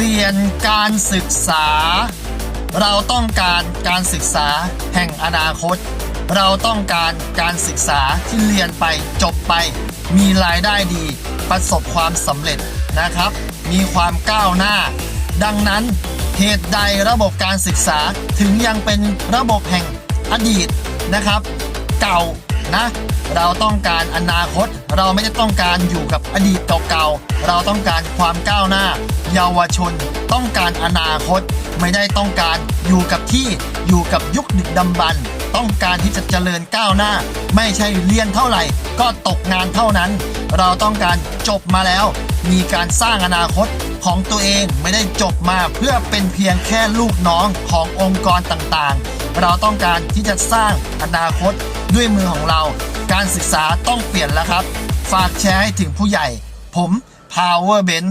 ลี่ยนการศึกษา เราต้องการการศึกษาแห่งอนาคต เราต้องการการศึกษาที่เรียนไปจบไป มีรายได้ดี ประสบความสำเร็จนะครับ มีความก้าวหน้า ดังนั้นเหตุใดระบบการศึกษาถึงยังเป็นระบบแห่งอดีตนะครับ เก่า นะ เราต้องการอนาคต เราไม่ได้ต้องการอยู่กับอดีตเก่าๆ เราต้องการความก้าวหน้า เยาวชน ต้องการอนาคต ไม่ได้ต้องการอยู่กับที่อยู่กับยุคดึกดำบรรพ์ต้องการที่จะเจริญก้าวหน้า ไม่ใช่เรียนเท่าไหร่ ก็ตกงานเท่านั้น เราต้องการจบมาแล้ว มีการสร้างอนาคต ของตัวเองไม่ได้จบมาเพื่อเป็นเพียงแค่ลูกน้องขององค์กรต่างๆ เราต้องการที่จะสร้างอนาคตด้วยมือของเรา การศึกษาต้องเปลี่ยนแล้วครับ ฝากแชร์ให้ถึงผู้ใหญ่ ผม Power Ben